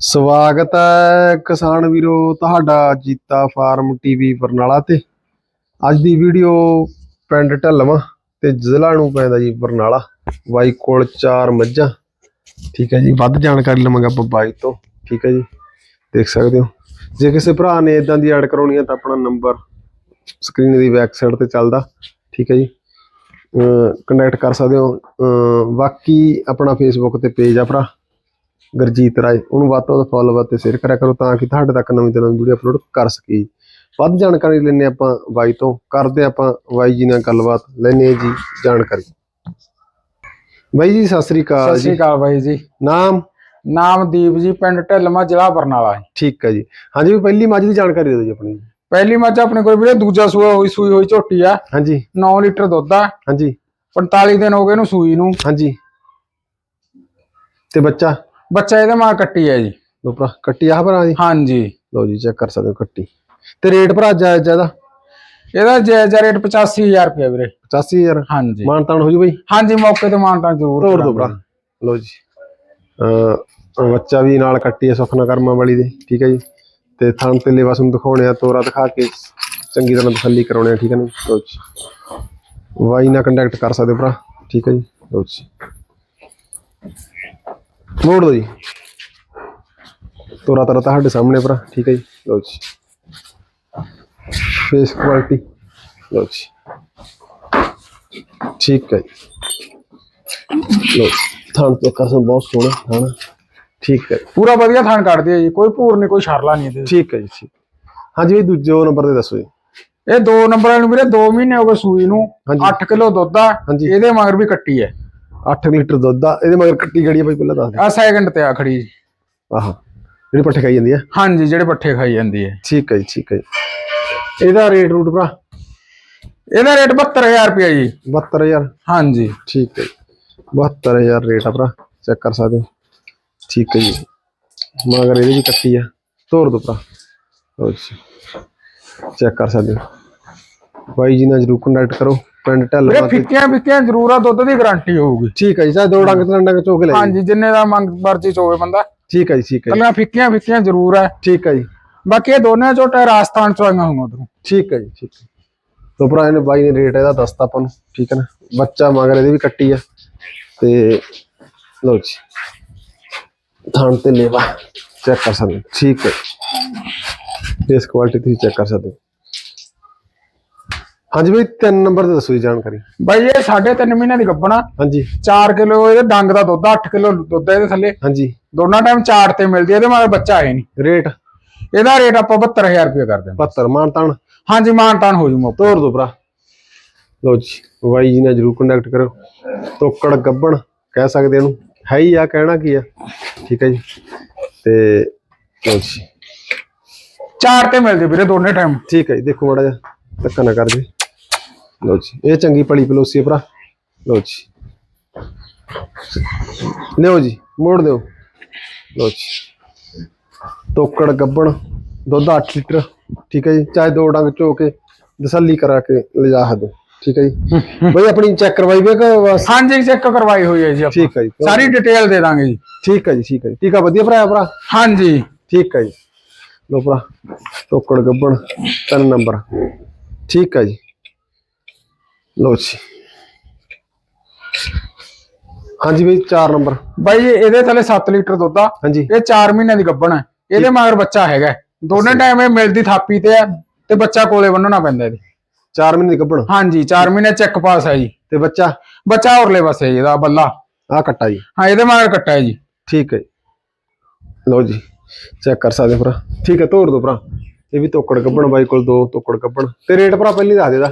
ਸਵਾਗਤ ਹੈ ਕਿਸਾਨ ਵੀਰੋ, ਤੁਹਾਡਾ ਜੀਤਾ ਫਾਰਮ ਟੀਵੀ ਬਰਨਾਲਾ ਤੇ। ਅੱਜ ਦੀ ਵੀਡੀਓ ਪਿੰਡ ਢਲਵਾਂ ਤੇ ਜ਼ਿਲ੍ਹਾ ਨੂੰ ਪੈਂਦਾ ਜੀ ਬਰਨਾਲਾ, ਬਾਈ ਕੋਲ ਚਾਰ ਮੱਝਾਂ। ਠੀਕ ਹੈ ਜੀ, ਵੱਧ ਜਾਣਕਾਰੀ ਲਵਾਂਗਾ ਆਪਾਂ ਬਾਈ ਤੋਂ। ਠੀਕ ਹੈ ਜੀ, ਦੇਖ ਸਕਦੇ ਹੋ। ਜੇ ਕਿਸੇ ਭਰਾ ਨੇ ਇਦਾਂ ਦੀ ਐਡ ਕਰਾਉਣੀ ਹੈ ਤਾਂ ਆਪਣਾ ਨੰਬਰ ਸਕਰੀਨ ਦੀ ਬੈਕ ਸਾਈਡ ਤੇ ਚੱਲਦਾ। ਠੀਕ ਹੈ ਜੀ ਕੰਟੈਕਟ ਕਰ ਸਕਦੇ ਹੋ। ਬਾਕੀ ਆਪਣਾ ਫੇਸਬੁੱਕ ਤੇ ਪੇਜ ਆ ਭਰਾ। ਗੁਰਜੀਤ ਰਾਏ ਉਹਨੂੰ ਵੱਧ ਤੋਂ ਵੱਧ ਫੋਲੋਵਰ ਤੇ ਸ਼ੇਅਰ ਕਰਿਆ ਕਰੋ ਤਾਂ ਕਿ ਤੁਹਾਡੇ ਤੱਕ ਨਵੀਂ ਤੋਂ ਨਵੀਂ ਵੀਡੀਓ ਅਪਲੋਡ ਕਰ ਸਕੀਏ। ਵੱਧ ਜਾਣਕਾਰੀ ਲੈਣੇ ਆਪਾਂ ਬਾਈ ਤੋਂ ਕਰਦੇ ਆਪਾਂ ਬਾਈ ਜੀ ਨਾਲ ਗੱਲਬਾਤ ਲੈਣੇ ਜੀ ਜਾਣਕਾਰੀ। ਬਾਈ ਜੀ ਸਤਿ ਸ੍ਰੀ ਅਕਾਲ ਸਤਿ ਸ਼੍ਰੀ ਅਕਾਲ ਬਾਈ ਜੀ। ਨਾਮ? ਨਾਮ ਦੀਪ ਜੀ ਪਿੰਡ ਢਿੱਲਮਾ ਜ਼ਿਲ੍ਹਾ ਬਰਨਾਲਾ ਠੀਕ ਹੈ ਜੀ। ਹਾਂਜੀ ਪਹਿਲੀ ਮੱਝ ਦੀ ਜਾਣਕਾਰੀ ਦੇ ਦਿਓ ਜੀ ਆਪਣੀ। ਪਹਿਲੀ ਮੱਝ ਆਪਣੇ ਕੋਲ ਵੀਰੇ ਦੂਜਾ ਸੂਆ ਹੋਈ ਸੂਈ ਹੋਈ ਝੋਟੀ ਆ। ਹਾਂਜੀ। 9 ਲੀਟਰ ਦੁੱਧ ਆ। ਹਾਂਜੀ। 45 ਦਿਨ ਹੋ ਗਏ ਇਹਨੂੰ ਸੂਈ ਨੂੰ। ਹਾਂਜੀ। ਤੇ ਬੱਚਾ? ਬੱਚਾ ਇਹਦੇ ਮਾਂ ਕੱਟੀ ਹੈ ਜੀ। ਲੋ ਭਰਾ ਕੱਟੀ ਆਹ ਭਰਾ ਜੀ ਹਾਂਜੀ। ਲਓ ਜੀ ਚੈੱਕ ਕਰ ਸਕਦੇ ਹੋ ਕੱਟੀ। ਤੇ ਰੇਟ ਭਰਾ ਜਾਇਜ਼ ਜ਼ਿਆਦਾ ਇਹਦਾ? ਜਾਇਜ਼ ਰੇਟ 85000 ਰੁਪਏ ਵੀਰੇ। 85000 ਹਾਂਜੀ। ਮਾਨਤਾਨ ਹੋ ਜੂ ਬਈ? ਹਾਂਜੀ ਮੌਕੇ ਤੇ ਮਾਨਤਾ ਜ਼ਰੂਰ ਤੋੜ ਦੋ ਭਰਾ। ਲਓ ਜੀ। ਅਹ ਬੱਚਾ ਵੀ ਨਾਲ ਕੱਟੀ ਹੈ ਸੁਖਨਾ ਕਰਮਾਂ ਵਾਲੀ ਦੇ ਠੀਕ ਹੈ ਜੀ। ਤੇ ਥਣ ਤੇ ਲੇਵਾ ਨੂੰ ਦਿਖਾਉਣੇ ਆ ਤੋਰਾ ਦਿਖਾ ਕੇ ਚੰਗੀ ਤਰ੍ਹਾਂ ਤਸੱਲੀ ਕਰਾਉਣੇ ਆ ਠੀਕ ਹੈ ਨਾ ਲਓ ਜੀ। ਵਾਈ ਨਾਲ ਕੰਟੈਕਟ ਕਰ ਸਕਦੇ ਹੋ ਭਰਾ ਠੀਕ ਹੈ ਜੀ। ਲਓ ਜੀ। ਮੋੜ ਦੋ ਜੀ। ਤੋਰਾ ਤਰਾ ਤੁਹਾਡੇ ਸਾਹਮਣੇ ਭਰਾ ਠੀਕ ਹੈ ਜੀ। ਲਓ ਜੀ। ਫੇਸ ਕੁਆਲਿਟੀ ਲਓ ਜੀ। ਠੀਕ ਹੈ ਜੀ। ਲੋ ਥਣ ਤੇ ਕਰਸਨ ਬਹੁਤ ਸੋਹਣਾ ਥਣ ਠੀਕ ਹੈ। ਪੂਰਾ ਵਧੀਆ ਥਾਣ ਕੱਢਦੀ ਹੈ ਜੀ। ਕੋਈ ਭੂਰ ਨਹੀਂ ਕੋਈ ਸ਼ਰਲਾ ਨਹੀਂ ਇਹਦੇ ਠੀਕ ਹੈ ਜੀ ਠੀਕ। ਹਾਂਜੀ ਵੀ ਦੂਜੇ ਨੰਬਰ ਤੇ ਦੱਸੋ ਜੀ। ਇਹ ਦੋ ਨੰਬਰਾਂ ਨੂੰ ਵੀਰੇ 2 ਮਹੀਨੇ ਹੋ ਗਏ ਸੂਈ ਨੂੰ। ਹਾਂਜੀ। 8 ਕਿਲੋ ਦੁੱਧ ਆ। ਇਹਦੇ ਮਗਰ ਵੀ ਕੱਟੀ ਹੈ। 8 ਲੀਟਰ ਦੁੱਧ ਆ ਇਹਦੇ ਮਗਰ ਕੱਟੀ ਗੜੀ ਆ ਪਹਿਲਾਂ ਦੱਸ ਦੇ। ਆ ਸੈਕਿੰਡ ਤੇ ਆ ਖੜੀ ਜੀ। ਆਹ ਜਿਹੜੀ ਪੱਠੇ ਖਾਈ ਜਾਂਦੀ ਆ? ਹਾਂਜੀ ਜਿਹੜੇ ਪੱਠੇ ਖਾਈ ਜਾਂਦੀ ਹੈ ਠੀਕ ਹੈ ਜੀ ਠੀਕ ਹੈ ਜੀ। ਇਹਦਾ ਰੇਟ ਰੂਟ ਭਰਾ? ਇਹਦਾ ਰੇਟ 72000 ਰੁਪਏ ਜੀ। 72000 ਹਾਂਜੀ। ਠੀਕ ਹੈ ਜੀ। 72000 ਰੇਟ ਆ ਭਰਾ ਚੈੱਕ ਕਰ ਸਕਦੇ ਹੋ। ਠੀਕ ਹੈ ਜੀ। ਮਗਰ ਇਹਦੀ ਵੀ ਕੱਟੀ ਆ ਤੋਰ ਦੋ ਭਰਾ। ਲਓ ਜੀ ਚੈੱਕ ਕਰ ਸਕਦੇ ਹੋ। ਬਾਈ ਜੀ ਨਾਲ ਜਰੂਰ ਕੰਟੈਕਟ ਕਰੋ। ਪਿੰਡ ਢੱਲ ਵੀਰੇ ਫਿੱਕੀਆਂ ਫਿੱਕੀਆਂ ਜ਼ਰੂਰ ਆ ਦੁੱਧ ਦੀ ਗਾਰੰਟੀ ਹੋਊਗੀ। ਠੀਕ ਹੈ ਜੀ ਚਾਹੇ ਦੋ ਡੰਗ ਤਿੰਨ ਡੰਗ ਚੋਕ ਲੈ। ਹਾਂਜੀ ਜਿੰਨੇ ਦਾ ਮੰਗ ਮਰਜ਼ੀ ਚ ਹੋਵੇ ਬੰਦਾ। ਠੀਕ ਹੈ ਜੀ ਠੀਕ ਹੈ ਜੀ, ਕੱਲੀਆਂ ਫਿੱਕੀਆਂ ਫਿੱਕੀਆਂ ਜ਼ਰੂਰ ਆ। ਠੀਕ ਹੈ ਜੀ। ਬਾਕੀ ਇਹ ਦੋਨੇ ਝੋਟੇ ਰਾਜਸਥਾਨ ਚੋਂ ਆਈਆਂ ਹੋਈਆਂ ਉਧਰੋਂ। ਠੀਕ ਹੈ ਜੀ ਠੀਕ ਹੈ ਤੋ ਭਰਾ ਇਹਨੇ ਬਾਈ ਨੇ ਰੇਟ ਇਹਦਾ ਦੱਸਤਾ ਆਪਾਂ ਨੂੰ ਠੀਕ ਹੈ ਨਾ? ਬੱਚਾ ਮਗਰ ਇਹਦੀ ਵੀ ਕੱਟੀ ਆ। ਤੇ ਲਓ ਜੀ। ਥਾਣ ਤੇ ਲੇਵਾ ਚੈੱਕ ਕਰ ਸਕਦੇ ਹੋ। ਠੀਕ ਹੈ ਫੇਸ ਕੁਆਲਿਟੀ ਤੁਸੀਂ ਚੈੱਕ ਕਰ ਸਕਦੇ ਹੋ। ਹਾਂਜੀ ਬਈ ਤਿੰਨ ਨੰਬਰ ਤੇ ਦੱਸੋ ਜੀ ਜਾਣਕਾਰੀ। ਬਾਈ ਇਹ ਸਾਢੇ ਤਿੰਨ ਮਹੀਨਿਆਂ ਦੀ ਗੱਬਣਾ ਹਾਂਜੀ। 4 ਕਿਲੋ ਇਹਦੇ ਡੰਗ ਦਾ ਦੁੱਧ 8 ਕਿਲੋ ਦੁੱਧ ਇਹਦੇ ਥੱਲੇ। ਹਾਂਜੀ। ਦੋਨਾਂ ਟਾਈਮ ਚਾਰ ਤੇ ਮਿਲਦੀ ਇਹਦੇ ਮਗਰ ਬੱਚਾ ਆਏ ਨਹੀਂ। ਰੇਟ? ਇਹਦਾ ਰੇਟ ਆਪਾਂ 72000 ਰੁਪਏ ਕਰ ਦਿੰਦੇ 72 ਮਾਨਤਾਨ? ਹਾਂਜੀ ਮਾਨਤਾਨ ਹੋ ਜੂ ਮੌਕੇ। ਤੋਰ ਦੋ ਭਰਾ। ਲਓ ਜੀ ਬਾਈ ਜੀ ਨਾਲ ਜਰੂਰ ਕੰਟੈਕਟ ਕਰੋ ਤੋਕੜ ਗੱਬਣ ਕਹਿ ਸਕਦੇ ਇਹਨੂੰ। ਹੈ ਹੀ ਆ ਕਹਿਣਾ ਕੀ ਆ? ਠੀਕ ਹੈ ਜੀ। ਤੇ ਲਓ ਜੀ। ਚਾਰ ਤੇ ਮਿਲਦੀ ਵੀਰੇ ਦੋਨੇ ਟਾਈਮ ਠੀਕ ਹੈ ਜੀ ਦੇਖੋ ਮਾੜਾ ਜਿਹਾ ਧੱਕਾ ਨਾ ਕਰ ਜੀ। ਲਓ ਜੀ ਇਹ ਚੰਗੀ ਪਲੀ ਪਲੋਸੀ ਹੈ ਭਰਾ। ਲਓ ਜੀ। ਲਿਓ ਜੀ ਮੋੜ ਦਿਓ। ਲਓ ਜੀ। ਤੋਕੜ ਗੱਬਣ ਦੁੱਧ 8 ਲੀਟਰ ਠੀਕ ਹੈ ਜੀ। ਚਾਹੇ ਦੋ ਡੰਗ ਝੋ ਕੇ ਤਸੱਲੀ ਕਰਾ ਕੇ ਲਿਜਾ ਹਦੋ ਠੀਕ ਹੈ ਜੀ। ਬਈ ਆਪਣੀ ਚੈੱਕ ਕਰਵਾਈ ਵੇ ਕਿ ਹਾਂਜੀ ਚੈੱਕ ਕਰਵਾਈ ਹੋਈ ਹੈ ਜੀ ਆਪਾਂ। ਠੀਕ ਹੈ ਜੀ। ਸਾਰੀ ਡਿਟੇਲ ਦੇ ਦਾਂਗੇ ਜੀ। ਠੀਕ ਹੈ ਜੀ ਠੀਕ ਹੈ ਜੀ। ਠੀਕ ਆ ਵਧੀਆ ਭਰਾ ਭਰਾ? ਹਾਂਜੀ। ਠੀਕ ਹੈ ਜੀ। ਲੋ ਭਰਾ ਟੋਕੜ ਗੱਬਣ ਤਿੰਨ ਨੰਬਰ। ਠੀਕ ਹੈ ਜੀ। ਲੋ ਜੀ। ਹਾਂਜੀ ਬਈ 4 ਨੰਬਰ। ਬਾਈ ਜੀ, ਇਹਦੇ ਥੱਲੇ 7 ਲੀਟਰ ਦੁੱਧ ਆ। ਹਾਂਜੀ। ਇਹ 4 ਮਹੀਨਿਆਂ ਦੀ ਗੱਭਣ ਹੈ ਇਹਦੇ ਮਗਰ ਬੱਚਾ ਹੈਗਾ ਦੋਨੇ ਟਾਈਮ ਇਹ ਮਿਲਦੀ ਥਾਪੀ ਤੇ ਆ ਤੇ ਬੱਚਾ ਕੋਲੇ ਬੰਨਣਾ ਪੈਂਦਾ ਇਹਦੇ। 4 ਮਹੀਨੇ ਦੀ ਗੱਬਣ ਹਾਂਜੀ 4 ਮਹੀਨੇ ਚੈੱਕ ਪਾਸ ਹੈ ਜੀ। ਤੇ ਬੱਚਾ? ਬੱਚਾ ਹੋਰਲੇ ਪਾਸੇ ਇਹਦਾ ਬੱਲਾ। ਆ ਕੱਟਾ ਜੀ। ਹਾਂ ਇਹਦੇ ਮਗਰ ਕੱਟਾ ਹੈ ਜੀ। ਠੀਕ ਹੈ ਜੀ। ਲਓ ਜੀ ਚੈੱਕ ਕਰ ਸਕਦੇ ਹੋ ਭਰਾ। ਠੀਕ ਹੈ ਤੋੜ ਦੋ ਭਰਾ। ਇਹ ਵੀ ਤੋਕੜ ਗੱਬਣ ਬਾਈ ਕੋਲ ਦੋ ਤੋਕੜ ਗੱਬਣ ਤੇ ਰੇਟ ਭਰਾ ਪਹਿਲੀ ਦੱਸ ਦੇਦਾ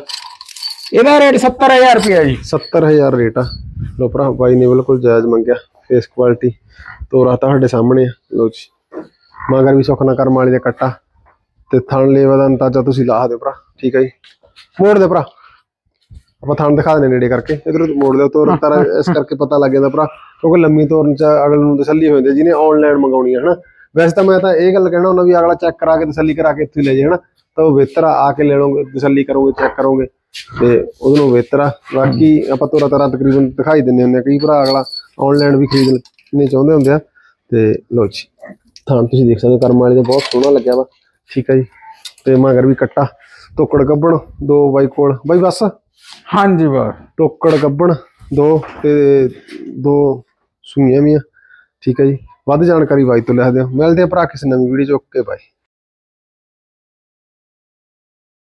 ਇਹਦਾ ਰੇਟ 70000 ਰੁਪਏ ਜੀ। 70000 ਰੇਟ ਆ। ਲੋ ਭਰਾ, ਬਾਈ ਨੇ ਬਿਲਕੁਲ ਜਾਇਜ਼ ਮੰਗਿਆ। ਫੇਸ ਕੁਆਲਿਟੀ ਤੋਰਾ ਤੁਹਾਡੇ ਸਾਹਮਣੇ ਆ। ਲੋ ਜੀ। ਮਗਰ ਵੀ ਸੁਖਨਾ ਕਰਮ ਵਾਲੀ ਦੇ ਕੱਟਾ। ਤੇ ਥਣ ਲੇਵਾ ਦਾ ਅੰਤਾਜ਼ਾ ਤੁਸੀਂ ਲਾ ਦਿਓ ਭਰਾ। ਠੀਕ ਹੈ ਜੀ। ਮੋੜ ਦੇ ਭਰਾ। ਆਪਾਂ ਥਣ ਦਿਖਾ ਦਿੰਦੇ ਨੇੜੇ ਕਰਕੇ। ਇਧਰ ਮੋੜ ਦਿਓ ਤੋਰ, ਤਾਰਾ ਇਸ ਕਰਕੇ ਪਤਾ ਲੱਗ ਜਾਂਦਾ ਭਰਾ। ਕਿਉਂਕਿ ਲੰਮੀ ਤੋਰਨ ਚ ਅਗਲ ਨੂੰ ਤਸੱਲੀ ਹੋ ਜਾਂਦੀ ਜਿਹਨੇ ਆਨਲਾਈਨ ਮੰਗਾਉਣੀ ਹੈ ਹਨਾ। ਵੈਸੇ ਤਾਂ ਮੈਂ ਤਾਂ ਇਹ ਗੱਲ ਕਹਿਣਾ ਹੁੰਦਾ ਵੀ ਅਗਲਾ ਚੈੱਕ ਕਰਾ ਕੇ ਤਸੱਲੀ ਕਰਾ ਕੇ ਇੱਥੇ ਲੈ ਜਾਏ, ਹਨਾ। ਤਾਂ ਉਹ ਬਿਹਤਰ ਆ ਕੇ ਲੈ ਲਓਗੇ, ਤਸੱਲੀ ਕਰੋਗੇ ਚੈੱਕ ਕਰੋਗੇ। ਤੇ ਉਹਦੇ ਨੂੰ ਬਿਹਤਰ ਆ ਬਾਕੀ ਆਪਾਂ ਤੋਰਾ ਤਾਰਾ ਤਕਰੀਬਨ ਦਿਖਾਈ ਦਿੰਦੇ ਹੁੰਦੇ ਆ ਕਈ ਭਰਾ ਅਗਲਾ ਆਨਲਾਈਨ ਵੀ ਖਰੀਦਣੇ ਚਾਹੁੰਦੇ ਹੁੰਦੇ ਆ। ਤੇ ਲੋ ਜੀ ਥਾਣ ਤੁਸੀਂ ਦੇਖ ਸਕਦੇ ਹੋ ਕਰਮ ਵਾਲੇ ਦਾ ਬਹੁਤ ਸੋਹਣਾ ਲੱਗਿਆ ਵਾ। ਠੀਕ ਹੈ ਜੀ। ਤੇ ਮਗਰ ਵੀ ਕੱਟਾ। ਟੋਕੜ ਗੱਬਣ ਦੋ ਬਾਈ ਕੋਲ। ਬਾਈ ਬਸ। ਹਾਂਜੀ ਬਸ। ਟੋਕੜ ਗੱਬਣ ਦੋ ਤੇ ਦੋ ਸੂਈਆਂ ਵੀ ਆ। ਠੀਕ ਹੈ ਜੀ। ਵੱਧ ਜਾਣਕਾਰੀ ਬਾਈ ਤੋਂ ਲੈ ਸਕਦੇ ਹੋ ਮਿਲਦੇ ਆ ਭਰਾ ਕਿਸੇ ਨਵੀਂ ਵੀਡੀਓ ਚ। Okay bye.